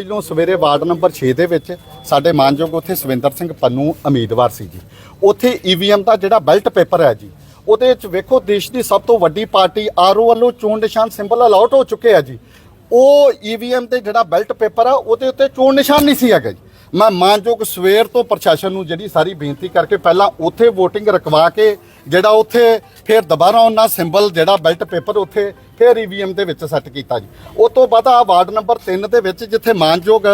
ਪਹਿਲੋਂ ਸਵੇਰੇ ward number 6 ਦੇ ਵਿੱਚ ਸਾਡੇ ਮਾਨਯੋਗ ਉੱਥੇ ਸਵਿੰਦਰ ਸਿੰਘ ਪੰਨੂ ਉਮੀਦਵਾਰ ਸੀ ਜੀ। ਉੱਥੇ ਈਵੀਐਮ ਦਾ ਜਿਹੜਾ ਬੈਲਟ ਪੇਪਰ ਹੈ ਜੀ, ਉਹਦੇ ਵਿੱਚ ਵੇਖੋ ਦੇਸ਼ ਦੀ ਸਭ ਤੋਂ ਵੱਡੀ ਪਾਰਟੀ ਆਰਓ ਵੱਲੋਂ ਚੋਣ ਨਿਸ਼ਾਨ ਸਿੰਬਲ ਅਲਾਟ ਹੋ ਚੁੱਕੇ ਆ ਜੀ। ਉਹ ਈਵੀਐਮ ਤੇ ਜਿਹੜਾ ਬੈਲਟ ਪੇਪਰ ਆ, ਉਹਦੇ ਉੱਤੇ ਚੋਣ ਨਿਸ਼ਾਨ ਨਹੀਂ ਸੀ ਹੈਗਾ ਜੀ। ਮੈਂ ਮਾਨਯੋਗ ਸਵੇਰ ਤੋਂ ਪ੍ਰਸ਼ਾਸਨ ਨੂੰ ਜਿਹੜੀ ਸਾਰੀ ਬੇਨਤੀ ਕਰਕੇ ਪਹਿਲਾਂ ਉੱਥੇ VOTING ਰਕਵਾ ਕੇ ਜਿਹੜਾ ਉੱਥੇ ਫਿਰ ਦੁਬਾਰਾ ਉਹਨਾਂ ਸਿੰਬਲ ਜਿਹੜਾ ਬੈਲਟ ਪੇਪਰ ਉੱਥੇ ਫਿਰ ਈਵੀਐਮ ਦੇ ਵਿੱਚ ਸੈੱਟ ਕੀਤਾ ਜੀ। ਉਸ ਤੋਂ ਬਾਅਦ ਆ ਵਾਰਡ ਨੰਬਰ 3 ਦੇ ਵਿੱਚ ਜਿੱਥੇ ਮਾਨਯੋਗ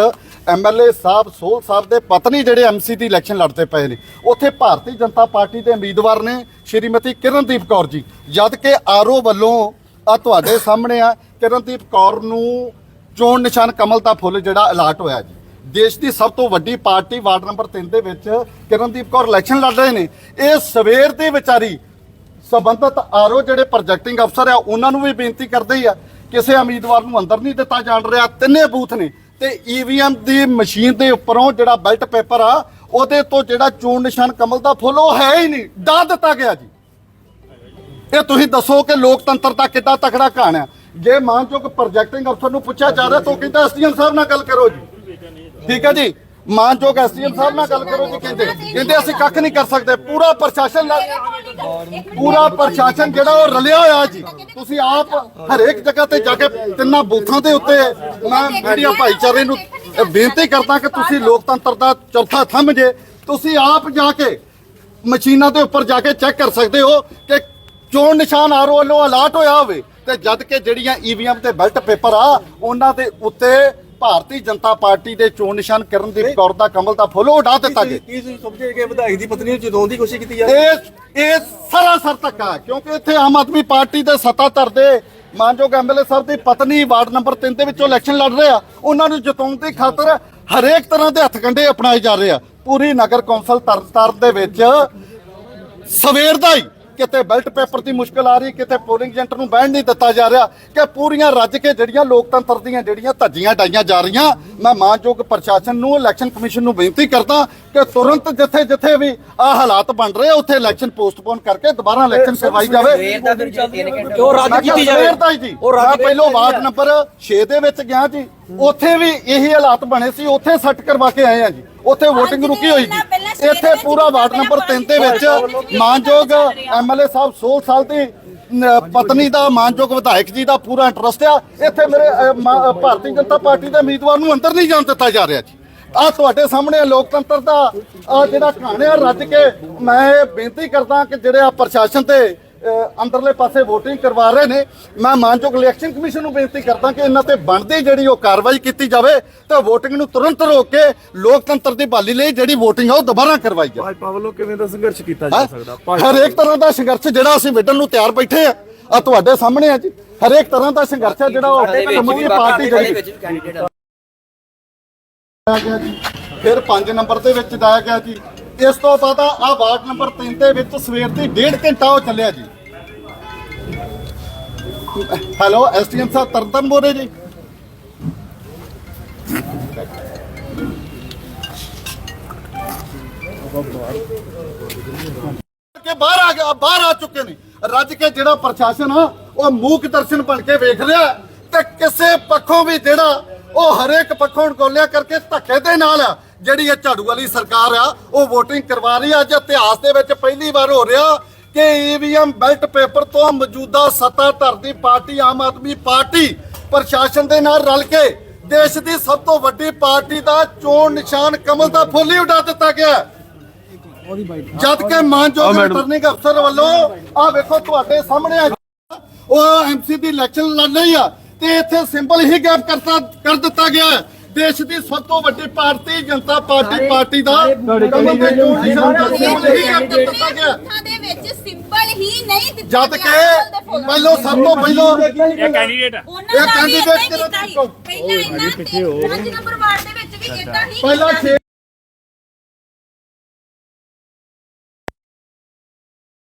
ਐਮਐਲਏ ਸਾਹਿਬ, ਸੋਲ ਸਾਹਿਬ ਦੇ ਪਤਨੀ ਜਿਹੜੇ ਐਮਸੀ ਦੀ ਇਲੈਕਸ਼ਨ ਲੜਦੇ ਪਏ ਨੇ, ਉੱਥੇ ਭਾਰਤੀ ਜਨਤਾ ਪਾਰਟੀ ਦੇ ਉਮੀਦਵਾਰ ਨੇ ਸ਼੍ਰੀਮਤੀ ਕਿਰਨਦੀਪ ਕੌਰ ਜੀ। ਜਦ ਕਿ ਆਰਓ ਵੱਲੋਂ ਆ ਤੁਹਾਡੇ ਸਾਹਮਣੇ ਆ, ਕਿਰਨਦੀਪ ਕੌਰ ਨੂੰ ਚੋਣ ਨਿਸ਼ਾਨ ਕਮਲ ਦਾ ਫੁੱਲ ਜਿਹੜਾ ਅਲਾਟ ਹੋਇਆ ਜੀ। ਦੇਸ਼ ਦੀ ਸਭ ਤੋਂ ਵੱਡੀ ਪਾਰਟੀ ਵਾਰਡ ਨੰਬਰ 3 ਦੇ ਵਿੱਚ ਕਿਰਨਦੀਪ ਕੌਰ ਇਲੈਕਸ਼ਨ ਲੜ ਰਹੇ ਨੇ। ਇਹ ਸਵੇਰ ਦੇ ਵਿਚਾਰੀ ਸਬੰਧਤ ਆਰਓ ਜਿਹੜੇ ਪ੍ਰੋਜੈਕਟਿੰਗ ਅਫਸਰ ਆ, ਉਹਨਾਂ ਨੂੰ ਵੀ ਬੇਨਤੀ ਕਰਦੇ ਹੀ ਆ, ਕਿਸੇ ਉਮੀਦਵਾਰ ਨੂੰ ਅੰਦਰ ਨਹੀਂ ਦਿੱਤਾ ਜਾਣ ਰਿਹਾ, ਤਿੰਨੇ ਬੂਥ ਨੇ। ਤੇ ਈਵੀਐਮ ਦੀ ਮਸ਼ੀਨ ਦੇ ਉੱਪਰੋਂ ਜਿਹੜਾ ਬੈਲਟ ਪੇਪਰ ਆ, ਉਹਦੇ ਤੋਂ ਜਿਹੜਾ ਚੋਣ ਨਿਸ਼ਾਨ ਕਮਲ ਦਾ ਫੁੱਲ, ਉਹ ਹੈ ਹੀ ਨਹੀਂ। ਡਾ ਦਿੱਤਾ ਗਿਆ ਜੀ। ਇਹ ਤੁਸੀਂ ਦੱਸੋ ਕਿ ਲੋਕਤੰਤਰ ਦਾ ਕਿੱਦਾਂ ਤਕੜਾ ਘਾਣ ਹੈ ਜੇ ਮਾਨਯੋਗ ਪ੍ਰੋਜੈਕਟਿੰਗ ਅਫਸਰ ਨੂੰ ਪੁੱਛਿਆ ਜਾ ਰਿਹਾ ਤਾਂ ਉਹ ਕਹਿੰਦਾ ਐਸਡੀਐਮ ਸਾਹਿਬ ਨਾਲ ਗੱਲ ਕਰੋ ਜੀ। ਠੀਕ ਹੈ ਜੀ? ਮਾਨਯੋਗ ਐਸਡੀਐਮ ਸਾਹਿਬ ਨਾਲ ਗੱਲ ਕਰੋ ਜੀ ਕਹਿੰਦੇ। ਕਹਿੰਦੇ ਅਸੀਂ ਕੱਖ ਨਹੀਂ ਕਰ ਸਕਦੇ। ਪੂਰਾ ਪ੍ਰਸ਼ਾਸਨ ਨਾਲ ਪੂਰਾ ਪ੍ਰਸ਼ਾਸਨ ਜਿਹੜਾ ਉਹ ਰਲਿਆ ਹੋਇਆ ਜੀ। ਤੁਸੀਂ ਆਪ ਹਰੇਕ ਜਗ੍ਹਾ ਤੇ ਜਾ ਕੇ ਤਿੰਨਾਂ ਬੂਥਾਂ ਦੇ ਉੱਤੇ ਮੈਂ ਮੀਡੀਆ ਭਾਈਚਾਰੇ ਨੂੰ ਬੇਨਤੀ ਕਰਦਾ ਕਿ ਤੁਸੀਂ ਲੋਕਤੰਤਰ ਦਾ ਚੌਥਾ ਥੰਮ ਜੇ, ਤੁਸੀਂ ਆਪ ਜਾ ਕੇ ਮਸ਼ੀਨਾਂ ਦੇ ਉੱਪਰ ਜਾ ਕੇ ਚੈੱਕ ਕਰ ਸਕਦੇ ਹੋ ਕਿ ਚੋਣ ਨਿਸ਼ਾਨ ਆਰਓ ਵੱਲੋਂ ਅਲਰਟ ਹੋਇਆ ਹੋਵੇ। ਤੇ ਜਦ ਕਿ ਜਿਹੜੀਆਂ ਈਵੀਐਮ ਤੇ ਬੈਲਟ ਪੇਪਰ ਆ, ਉਹਨਾਂ ਦੇ ਉੱਤੇ ਭਾਰਤੀ ਜਨਤਾ ਪਾਰਟੀ ਦੇ ਚੋਣ ਨਿਸ਼ਾਨ ਕਰਨਦੀਪ ਕੌਰ ਦਾ ਕਮਲ ਦਾ ਫੁੱਲ ਉਡਾ ਦਿੱਤਾ ਗਿਆ। ਕੀ ਤੁਸੀਂ ਸਮਝੇ ਕਿ ਵਿਧਾਇਕ ਦੀ ਪਤਨੀ ਨੂੰ ਜਿਤਾਉਣ ਦੀ ਕੋਸ਼ਿਸ਼ ਕੀਤੀ ਜਾ ਇਹ ਇਹ ਸਰਾਸਰ ਧੱਕਾ ਕਿਉਂਕਿ ਇੱਥੇ ਆਮ ਆਦਮੀ ਪਾਰਟੀ ਦੇ ਸੱਤਾਧਰ ਦੇ ਮਾਨਯੋਗ ਐਮਐਲਏ ਸਾਹਿਬ ਦੀ ਪਤਨੀ ਵਾਰਡ ਨੰਬਰ 3 ਦੇ ਵਿੱਚੋਂ ਇਲੈਕਸ਼ਨ ਲੜ ਰਹੇ ਆ। ਉਹਨਾਂ ਨੂੰ ਜਿਤਾਉਣ ਦੀ ਖਾਤਰ ਹਰੇਕ ਤਰ੍ਹਾਂ ਦੇ ਹੱਥਕੰਡੇ ਅਪਣਾਏ ਜਾ ਰਹੇ ਆ। ਪੂਰੀ ਨਗਰ ਕੌਂਸਲ ਤਰਨਤਾਰਨ ਦੇ ਵਿੱਚ ਸਵੇਰ ਦਾ ਹੀ ਕਿਤੇ ਬੈਲਟ ਪੇਪਰ ਦੀ ਮੁਸ਼ਕਲ ਆ ਰਹੀ ਕਿਤੇ ਪੋਲਿੰਗ ਏਜੰਟ ਨੂੰ ਬਹਿਣ ਨਹੀਂ ਦਿੱਤਾ ਜਾ ਰਿਹਾ ਕਿ ਪੂਰੀਆਂ ਰੱਜ ਕੇ ਜਿਹੜੀਆਂ ਲੋਕਤੰਤਰ ਦੀਆਂ ਜਿਹੜੀਆਂ ਧੱਜੀਆਂ ਡਾਈਆਂ ਜਾ ਰਹੀਆਂ ਮੈਂ ਮਾਨਯੋਗ ਪ੍ਰਸ਼ਾਸਨ ਨੂੰ ਇਲੈਕਸ਼ਨ ਕਮਿਸ਼ਨ ਨੂੰ ਬੇਨਤੀ ਕਰਦਾ ਕਿ ਤੁਰੰਤ ਜਿੱਥੇ ਜਿੱਥੇ ਵੀ ਆ ਹਾਲਾਤ ਬਣ ਰਹੇ ਆ ਉੱਥੇ ਇਲੈਕਸ਼ਨ ਪੋਸਟਪੋਨ ਕਰਕੇ ਦੁਬਾਰਾ ਇਲੈਕਸ਼ਨ ਕਰਵਾਈ ਜਾਵੇ। ਉਹ ਰੱਦ ਕੀਤੀ ਜਾਵੇ। ਉਹ ਰੱਦ ਪਹਿਲੋਂ ਵਾਰਡ ਨੰਬਰ 6 ਦੇ ਵਿੱਚ ਗਿਆ ਜੀ। ਉੱਥੇ ਵੀ ਇਹੀ ਹਾਲਾਤ ਬਣੇ ਸੀ ਉੱਥੇ ਸੈੱਟ ਕਰਵਾ ਕੇ ਆਏ ਆ ਜੀ। ਉੱਥੇ VOTING ਰੁਕੀ ਹੋਈ ਜੀ। ਇੱਥੇ ਪੂਰਾ ਵਾਰਡ ਨੰਬਰ 3 ਦੇ ਵਿੱਚ ਮਾਨਯੋਗ ਐਮਐਲਏ ਸਾਹਿਬ 16 ਸਾਲ ਦੀ ਪਤਨੀ ਦਾ ਮਾਨਯੋਗ ਵਿਧਾਇਕ ਜੀ ਦਾ ਪੂਰਾ ਇੰਟਰਸਟ ਆ। ਇੱਥੇ ਮੇਰੇ ਭਾਰਤੀ ਜਨਤਾ ਪਾਰਟੀ ਦੇ ਉਮੀਦਵਾਰ ਨੂੰ ਅੰਦਰ ਨਹੀਂ ਜਾਣ ਦਿੱਤਾ ਜਾ ਰਿਹਾ ਜੀ। ਆ ਤੁਹਾਡੇ ਸਾਹਮਣੇ ਲੋਕਤੰਤਰ ਦਾ, ਆ ਜਿਹੜਾ ਕਹਾਣਿਆ ਰੱਜ ਕੇ ਮੈਂ ਬੇਨਤੀ ਕਰਦਾ ਕਿ ਜਿਹੜੇ ਆ ਪ੍ਰਸ਼ਾਸਨ ਤੇ ਅੰਦਰਲੇ ਪਾਸੇ VOTING ਕਰਵਾ ਰਹੇ ਨੇ। ਮੈਂ ਮਾਨਯੋਗ ਇਲੈਕਸ਼ਨ ਕਮਿਸ਼ਨ ਨੂੰ ਬੇਨਤੀ ਕਰਦਾ ਕਿ ਇਹਨਾਂ ਤੇ ਬਣਦੀ ਜਿਹੜੀ ਉਹ ਕਾਰਵਾਈ ਕੀਤੀ ਜਾਵੇ ਤੇ VOTING ਨੂੰ ਤੁਰੰਤ ਰੋਕ ਕੇ ਲੋਕਤੰਤਰ ਦੀ ਬਹਾਲੀ ਲਈ ਜਿਹੜੀ VOTING ਆ ਉਹ ਦੁਬਾਰਾ ਕਰਵਾਈ ਜਾਵੇ। ਭਾਜਪਾ ਵੱਲੋਂ ਕਿਵੇਂ ਦਾ ਸੰਘਰਸ਼ ਕੀਤਾ ਜਾ ਸਕਦਾ? ਹਰੇਕ ਤਰ੍ਹਾਂ ਦਾ ਸੰਘਰਸ਼ ਜਿਹੜਾ ਅਸੀਂ ਵਿੱਢਣ ਨੂੰ ਤਿਆਰ ਬੈਠੇ ਆ ਆ ਤੁਹਾਡੇ ਸਾਹਮਣੇ ਆ ਜੀ। ਹਰੇਕ ਤਰ੍ਹਾਂ ਦਾ ਸੰਘਰਸ਼ ਹੈ ਜਿਹੜਾ ਉਹ ਸਮੂਹੀ ਪਾਰਟੀ ਜਿਹੜੀ ਜਾਇਆ ਗਿਆ ਜੀ ਫਿਰ 5 ਨੰਬਰ ਦੇ ਵਿੱਚ ਜਾਇਆ ਗਿਆ ਜੀ। ਇਸ ਤੋਂ ਬਾਅਦ ਆ ਵਾਰਡ ਨੰਬਰ 3 ਦੇ ਵਿੱਚ ਸਵੇਰ ਦੀ ਡੇਢ ਘੰਟਾ ਉਹ ਚੱਲਿਆ ਜੀ। ਹੈਲੋ ਐਸਟੀਐਮ ਸਾਹਿਬ ਤਰਨਤਨ ਬੋਲ ਜੀ? ਕਿ ਬਾਹਰ ਆ ਗਿਆ, ਬਾਹਰ ਆ ਚੁੱਕੇ ਨੇ। ਰੱਜ ਕੇ ਜਿਹੜਾ ਪ੍ਰਸ਼ਾਸਨ ਆ, ਉਹ ਮੂਕ ਦਰਸ਼ਨ ਬਣ ਕੇ ਵੇਖ ਰਿਹਾ ਤੇ ਕਿਸੇ ਪੱਖੋਂ ਵੀ ਜਿਹੜਾ ਉਹ ਹਰੇਕ ਪੱਖੋਂ ਗੋਲਿਆ ਕਰਕੇ ਧੱਕੇ ਦੇ ਨਾਲ ਆ ਜਿਹੜੀ ਇਹ ਝਾੜੂ ਵਾਲੀ ਸਰਕਾਰ ਆ ਉਹ VOTING ਕਰਵਾ ਰਹੀ ਆ ਅੱਜ ਇਤਿਹਾਸ ਦੇ ਵਿੱਚ ਪਹਿਲੀ ਵਾਰ ਹੋ ਰਿਹਾ ਕਿ ਈਵੀਐਮ ਬੈਲਟ ਪੇਪਰ ਤੋਂ ਮੌਜੂਦਾ ਸੱਤਾਧਰ ਦੀ ਪਾਰਟੀ ਆਮ ਆਦਮੀ ਪਾਰਟੀ ਪ੍ਰਸ਼ਾਸਨ ਦੇ ਨਾਲ ਰਲ ਕੇ ਦੇਸ਼ ਦੀ ਸਭ ਤੋਂ ਵੱਡੀ ਪਾਰਟੀ ਦਾ ਚੋਣ ਨਿਸ਼ਾਨ ਕਮਲ ਦਾ ਫੁੱਲ ਹੀ ਉਡਾ ਦਿੱਤਾ ਗਿਆ। ਜਦ ਕਿ ਮਾਨਯੋਗ ਰਿਟਰਨਿੰਗ ਅਫਸਰ ਵੱਲੋਂ ਆ ਵੇਖੋ ਤੁਹਾਡੇ ਸਾਹਮਣੇ ਆ ਉਹ ਐਮਸੀ ਦੀ ਇਲੈਕਸ਼ਨ ਲੜ ਰਹੀ ਆ ਤੇ ਇੱਥੇ ਸਿੰਬਲ ਹੀ ਗੈਪ ਕਰਤਾ ਕਰ ਦਿੱਤਾ ਗਿਆ। ਦੇਸ਼ ਦੀ ਸਭ ਤੋਂ ਵੱਡੀ ਪਾਰਟੀ ਜਨਤਾ ਪਾਰਟੀ ਪਾਰਟੀ ਦਾ ਕਮਲ ਦੇ ਚੋਣ ਨਿਸ਼ਾਨ ਦਾ ਸਿੰਬਲ ਹੀ ਗੈਪ ਕਰ ਦਿੱਤਾ ਗਿਆ। ਹੈ। ਹੱਥਾਂ ਦੇ ਵਿੱਚ ਸਿੰਬਲ ਹੀ ਨਹੀਂ ਦਿੱਤਾ ਜਦ ਕਿ ਪਹਿਲੋਂ ਸਭ ਤੋਂ ਪਹਿਲੋਂ ਇਹ ਕੈਂਡੀਡੇਟ ਇਹ ਸੀ। ਪਹਿਲਾਂ ਇਹਨਾਂ 5 ਨੰਬਰ ਵਾਰਡ ਦੇ ਵਿੱਚ ਵੀ ਇਦਾਂ ਹੀ ਪਹਿਲਾਂ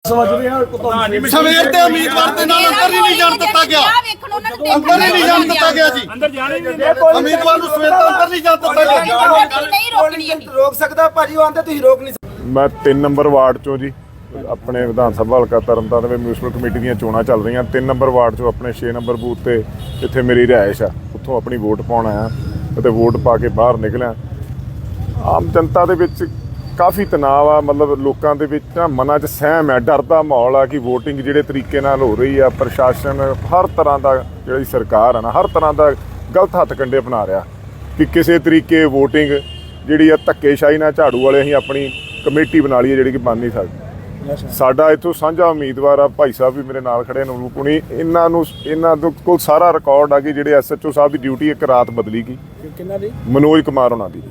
ਸਵੇਰ ਦੇ ਉਮੀਦਵਾਰ ਦੇ ਨਾਲ ਅੰਦਰ ਹੀ ਨਹੀਂ ਜਾਣ ਦਿੱਤਾ ਗਿਆ। ਵੇਖਣ ਉਹਨਾਂ ਨੂੰ ਅੰਦਰ ਹੀ ਨਹੀਂ ਜਾਣ ਦਿੱਤਾ ਗਿਆ ਜੀ। ਅੰਦਰ ਜਾਣੇ ਨਹੀਂ ਉਮੀਦਵਾਰ ਨੂੰ ਸਵੇਰ ਤੋਂ ਅੰਦਰ ਨਹੀਂ ਜਾਣ ਦਿੱਤਾ ਗਿਆ। ਨਹੀਂ ਰੋਕਣੀ ਅਸੀਂ ਰੋਕ ਸਕਦਾ ਭਾਜੀ ਉਹ ਆਂਦੇ ਤੁਸੀਂ ਰੋਕ ਨਹੀਂ ਮੈਂ 3 ਨੰਬਰ ਵਾਰਡ ਚੋਂ ਜੀ ਆਪਣੇ ਵਿਧਾਨ ਸਭਾ ਹਲਕਾ ਤਰਨਤਾਰਨ ਦੇ ਮਿਊਨਿਸਪਲ ਕਮੇਟੀ ਦੀਆਂ ਚੋਣਾਂ ਚੱਲ ਰਹੀਆਂ। 3 ਨੰਬਰ ਵਾਰਡ ਚੋਂ ਆਪਣੇ 6 ਨੰਬਰ ਬੂਥ ਤੇ ਇੱਥੇ ਮੇਰੀ ਰਿਹਾਇਸ਼ ਆ। ਉੱਥੋਂ ਆਪਣੀ ਵੋਟ ਪਾਉਣ ਆਇਆ ਅਤੇ ਵੋਟ ਪਾ ਕੇ ਬਾਹਰ ਨਿਕਲਿਆ। ਆਮ ਜਨਤਾ ਦੇ ਵਿੱਚ ਕਾਫੀ ਤਣਾਅ ਆ ਮਤਲਬ ਲੋਕਾਂ ਦੇ ਵਿੱਚ ਨਾ ਮਨਾਂ 'ਚ ਸਹਿਮ ਹੈ ਡਰ ਦਾ ਮਾਹੌਲ ਆ ਕਿ VOTING ਜਿਹੜੇ ਤਰੀਕੇ ਨਾਲ ਹੋ ਰਹੀ ਆ ਪ੍ਰਸ਼ਾਸਨ ਹਰ ਤਰ੍ਹਾਂ ਦਾ ਜਿਹੜੀ ਸਰਕਾਰ ਆ ਨਾ ਹਰ ਤਰ੍ਹਾਂ ਦਾ ਗਲਤ ਹੱਥ ਕੰਡੇ ਬਣਾ ਰਿਹਾ ਕਿ ਕਿਸੇ ਤਰੀਕੇ VOTING ਜਿਹੜੀ ਆ ਧੱਕੇਸ਼ਾਹੀ ਨਾਲ ਝਾੜੂ ਵਾਲੇ ਅਸੀਂ ਆਪਣੀ ਕਮੇਟੀ ਬਣਾ ਲਈ ਜਿਹੜੀ ਕਿ ਬਣ ਨਹੀਂ ਸਕਦੀ। ਸਾਡਾ ਇੱਥੋਂ ਸਾਂਝਾ ਉਮੀਦਵਾਰ ਆ ਭਾਈ ਸਾਹਿਬ ਵੀ ਮੇਰੇ ਨਾਲ ਖੜੇ ਨੇ ਰੂਪੁਣੀ ਇਹਨਾਂ ਨੂੰ ਇਹਨਾਂ ਦੇ ਕੋਲ ਸਾਰਾ ਰਿਕਾਰਡ ਆ ਕਿ ਜਿਹੜੇ ਐਸਐਚਓ ਸਾਹਿਬ ਦੀ ਡਿਊਟੀ ਇੱਕ ਰਾਤ ਬਦਲੀ ਗਈ। ਕਿੰਨਾ ਦੀ? ਮਨੋਜ ਕੁਮਾਰ ਉਹਨਾਂ ਦੀ।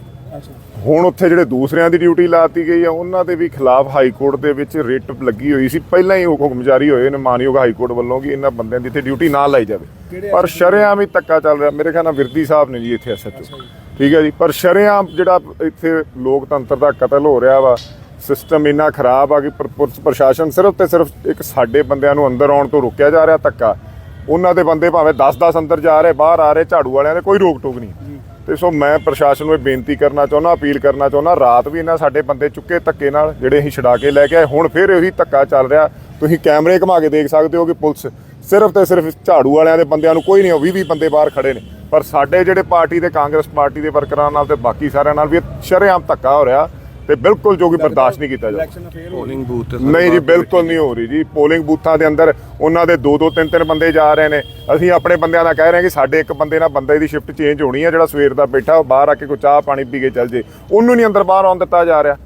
ਹੁਣ ਉੱਥੇ ਜਿਹੜੇ ਦੂਸਰਿਆਂ ਦੀ ਡਿਊਟੀ ਲਾਤੀ ਗਈ ਆ ਉਹਨਾਂ ਦੇ ਵੀ ਖਿਲਾਫ ਹਾਈ ਕੋਰਟ ਦੇ ਵਿੱਚ ਰਿਟ ਲੱਗੀ ਹੋਈ ਸੀ। ਪਹਿਲਾਂ ਹੀ ਹੁਕਮ ਜਾਰੀ ਹੋਏ ਨੇ ਮਾਨਯੋਗ ਹਾਈ ਕੋਰਟ ਵੱਲੋਂ ਕਿ ਇਹਨਾਂ ਬੰਦਿਆਂ ਦੀ ਇੱਥੇ ਡਿਊਟੀ ਨਾ ਲਾਈ ਜਾਵੇ। ਪਰ ਸ਼ਰੇਆਮ ਹੀ ਧੱਕਾ ਚੱਲ ਰਿਹਾ। ਮੇਰੇ ਖਿਆਲ ਨਾਲ ਵਿਰਦੀ ਸਾਹਿਬ ਨੇ ਜੀ ਇੱਥੇ ਐਸਐਚਓ ਠੀਕ ਹੈ ਜੀ। ਪਰ ਸ਼ਰੇਆਮ ਜਿਹੜਾ ਇੱਥੇ ਲੋਕਤੰਤਰ ਦਾ ਕਤਲ ਹੋ ਰਿਹਾ ਵਾ ਸਿਸਟਮ ਇੰਨਾ ਖਰਾਬ ਆ ਕਿ ਪੁਲਿਸ ਪ੍ਰਸ਼ਾਸਨ ਸਿਰਫ ਤੇ ਸਿਰਫ ਇੱਕ ਸਾਡੇ ਬੰਦਿਆਂ ਨੂੰ ਅੰਦਰ ਆਉਣ ਤੋਂ ਰੋਕਿਆ ਜਾ ਰਿਹਾ ਧੱਕਾ। ਉਹਨਾਂ ਦੇ ਬੰਦੇ ਭਾਵੇਂ 10-10 ਅੰਦਰ ਜਾ ਰਹੇ ਬਾਹਰ ਆ ਰਹੇ ਝਾੜੂ ਵਾਲਿਆਂ ਦੇ ਕੋਈ ਰੋਕ ਟੋਕ ਨਹੀਂ ਤੇ ਸੋ ਮੈਂ ਪ੍ਰਸ਼ਾਸਨ ਨੂੰ ਇਹ ਬੇਨਤੀ ਕਰਨਾ ਚਾਹੁੰਦਾ, ਅਪੀਲ ਕਰਨਾ ਚਾਹੁੰਦਾ, ਰਾਤ ਵੀ ਇਹਨਾਂ ਸਾਡੇ ਬੰਦੇ ਚੁੱਕੇ ਧੱਕੇ ਨਾਲ, ਜਿਹੜੇ ਅਸੀਂ ਛਡਾ ਕੇ ਲੈ ਕੇ ਆਏ। ਹੁਣ ਫਿਰ ਉਹੀ ਧੱਕਾ ਚੱਲ ਰਿਹਾ। ਤੁਸੀਂ ਕੈਮਰੇ ਘੁਮਾ ਕੇ ਦੇਖ ਸਕਦੇ ਹੋ ਕਿ ਪੁਲਿਸ ਸਿਰਫ ਤੇ ਸਿਰਫ ਝਾੜੂ ਵਾਲਿਆਂ ਦੇ ਬੰਦਿਆਂ ਨੂੰ ਕੋਈ ਨਹੀਂ 20-20 ਬੰਦੇ ਬਾਹਰ ਖੜੇ ਨੇ। ਪਰ ਸਾਡੇ ਜਿਹੜੇ ਪਾਰਟੀ ਦੇ ਕਾਂਗਰਸ ਪਾਰਟੀ ਦੇ ਵਰਕਰਾਂ ਨਾਲ ਤੇ ਬਾਕੀ ਸਾਰਿਆਂ ਨਾਲ ਵੀ ਇਹ ਸ਼ਰੇਆਮ ਧੱਕਾ ਹੋ ਰਿਹਾ। ਤੇ ਬਿਲਕੁਲ ਜੋ ਕਿ ਬਰਦਾਸ਼ਤ ਨਹੀਂ ਕੀਤਾ ਜਾ ਪੋਲਿੰਗ ਬੂਥ ਨਹੀਂ ਜੀ ਬਿਲਕੁਲ ਨਹੀਂ ਹੋ ਰਹੀ ਜੀ। ਪੋਲਿੰਗ ਬੂਥਾਂ ਦੇ ਅੰਦਰ ਉਹਨਾਂ ਦੇ ਦੋ ਦੋ ਤਿੰਨ ਤਿੰਨ ਬੰਦੇ ਜਾ ਰਹੇ ਨੇ। ਅਸੀਂ ਆਪਣੇ ਬੰਦਿਆਂ ਦਾ ਕਹਿ ਰਹੇ ਹਾਂ ਕਿ ਸਾਡੇ ਇੱਕ ਬੰਦੇ ਨਾਲ ਬੰਦੇ ਦੀ ਸ਼ਿਫਟ ਚੇਂਜ ਹੋਣੀ ਹੈ ਜਿਹੜਾ ਸਵੇਰ ਦਾ ਬੈਠਾ ਉਹ ਬਾਹਰ ਆ ਕੇ ਕੋਈ ਚਾਹ ਪਾਣੀ ਪੀ ਕੇ ਚੱਲ ਜੇ। ਉਹਨੂੰ ਨਹੀਂ ਅੰਦਰ ਬਾਹਰ ਆਉਣ ਦਿੱਤਾ ਜਾ ਰਿਹਾ।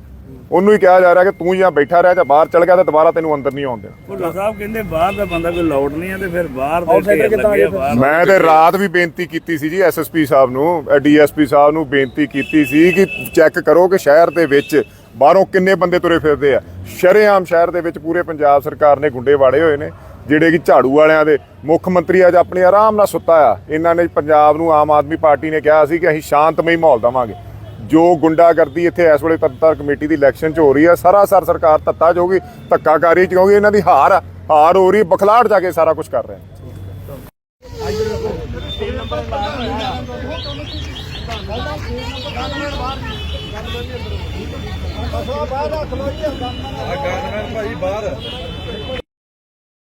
ਉਹਨੂੰ ਹੀ ਕਿਹਾ ਜਾ ਰਿਹਾ ਕਿ ਤੂੰ ਜਾਂ ਬੈਠਾ ਰਹਿ ਜਾਂ ਬਾਹਰ ਚਲ ਗਿਆ ਤਾਂ ਦੁਬਾਰਾ ਤੈਨੂੰ ਅੰਦਰ ਨਹੀਂ ਆਉਣ ਦੇਣਾ। ਭੁੱਲਾ ਸਾਹਿਬ ਕਹਿੰਦੇ ਬਾਹਰ ਦਾ ਬੰਦਾ ਕੋਈ ਲਾਊਡ ਨਹੀਂ ਤੇ ਫਿਰ ਬਾਹਰ ਦੇ ਢੇਰ ਲੱਗੇ ਆ ਬਾਹਰ। ਮੈਂ ਤੇ ਰਾਤ ਵੀ ਬੇਨਤੀ ਕੀਤੀ ਸੀ ਜੀ ਐਸਐਸਪੀ ਸਾਹਿਬ ਨੂੰ ਡੀਐਸਪੀ ਸਾਹਿਬ ਨੂੰ ਬੇਨਤੀ ਕੀਤੀ ਸੀ ਕਿ ਚੈੱਕ ਕਰੋ ਕਿ ਸ਼ਹਿਰ ਦੇ ਵਿੱਚ ਬਾਹਰੋਂ ਕਿੰਨੇ ਬੰਦੇ ਤੁਰੇ ਫਿਰਦੇ ਆ। ਸ਼ਰੇਆਮ ਸ਼ਹਿਰ ਦੇ ਵਿੱਚ ਪੂਰੇ ਪੰਜਾਬ ਸਰਕਾਰ ਨੇ ਗੁੰਡੇ ਵਾੜੇ ਹੋਏ ਨੇ ਜਿਹੜੇ ਕਿ ਝਾੜੂ ਵਾਲਿਆਂ ਦੇ ਮੁੱਖ ਮੰਤਰੀ ਅੱਜ ਆਪਣੇ ਆਰਾਮ ਨਾਲ ਸੁੱਤਾ ਆ। ਇਹਨਾਂ ਨੇ ਪੰਜਾਬ ਨੂੰ ਆਮ ਆਦਮੀ ਪਾਰਟੀ ਨੇ ਕਿਹਾ ਸੀ ਕਿ ਅਸੀਂ ਸ਼ਾਂਤਮਈ ਮਾਹੌਲ ਦਵਾਂਗੇ। ਜੋ ਗੁੰਡਾਗਰਦੀ ਇੱਥੇ ਇਸ ਵੇਲੇ ਤੱਤਾਰ ਕਮੇਟੀ ਦੀ ਇਲੈਕਸ਼ਨ 'ਚ ਹੋ ਰਹੀ ਹੈ, ਸਾਰਾ ਸਰਾਸਰ ਸਰਕਾਰ ਤੱਤਾ ਜੋ ਧੱਕਾਕਾਰੀ 'ਚ, ਕਿਉਂਕਿ ਇਹਨਾਂ ਦੀ ਹਾਰ ਆ, ਹਾਰ ਹੋ ਰਹੀ ਬਖਲਾੜ ਜਾ ਕੇ ਸਾਰਾ ਕੁਝ ਕਰ ਰਹੇ ਨੇ।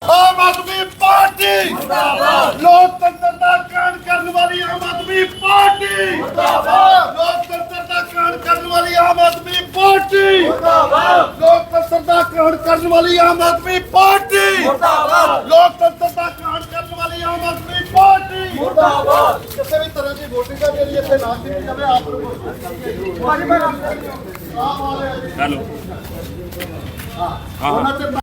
ਆਮ ਆਦਮੀ ਪਾਰਟੀ ਮੁਰਦਾਬਾਦ। ਲੋਕਤੰਤਰ ਦਾ ਕਾਣ ਕਰਨ ਵਾਲੀ ਆਮ ਆਦਮੀ ਪਾਰਟੀ ਮੁਰਦਾਬਾਦ ਲੋਕਤੰਤਰ ਦਾ ਕਾਣ ਕਰਨ ਵਾਲੀ ਆਮ ਆਦਮੀ ਪਾਰਟੀ। ਮੁਰਦਾਬਾਦ। ਲੋਕਤੰਤਰ ਦਾ ਕਾਣ ਕਰਨ ਵਾਲੀ ਆਮ ਆਦਮੀ ਪਾਰਟੀ। ਮੁਰਦਾਬਾਦ। ਲੋਕਤੰਤਰ ਦਾ ਕਾਣ ਕਰਨ ਵਾਲੀ ਆਮ ਆਦਮੀ ਪਾਰਟੀ। ਮੁਰਦਾਬਾਦ। ਕਿਸੇ ਵੀ ਤਰ੍ਹਾਂ ਦੀ VOTING ਦਾ ਜਿਹੜੀ ਇੱਥੇ ਨਾ ਕੀਤੀ ਜਾਵੇ ਆਪ ਨੂੰ ਭਾਜੀ ਮੈਂ ਚਲੋ ਉਹਨਾਂ ਤੇ ਆਮ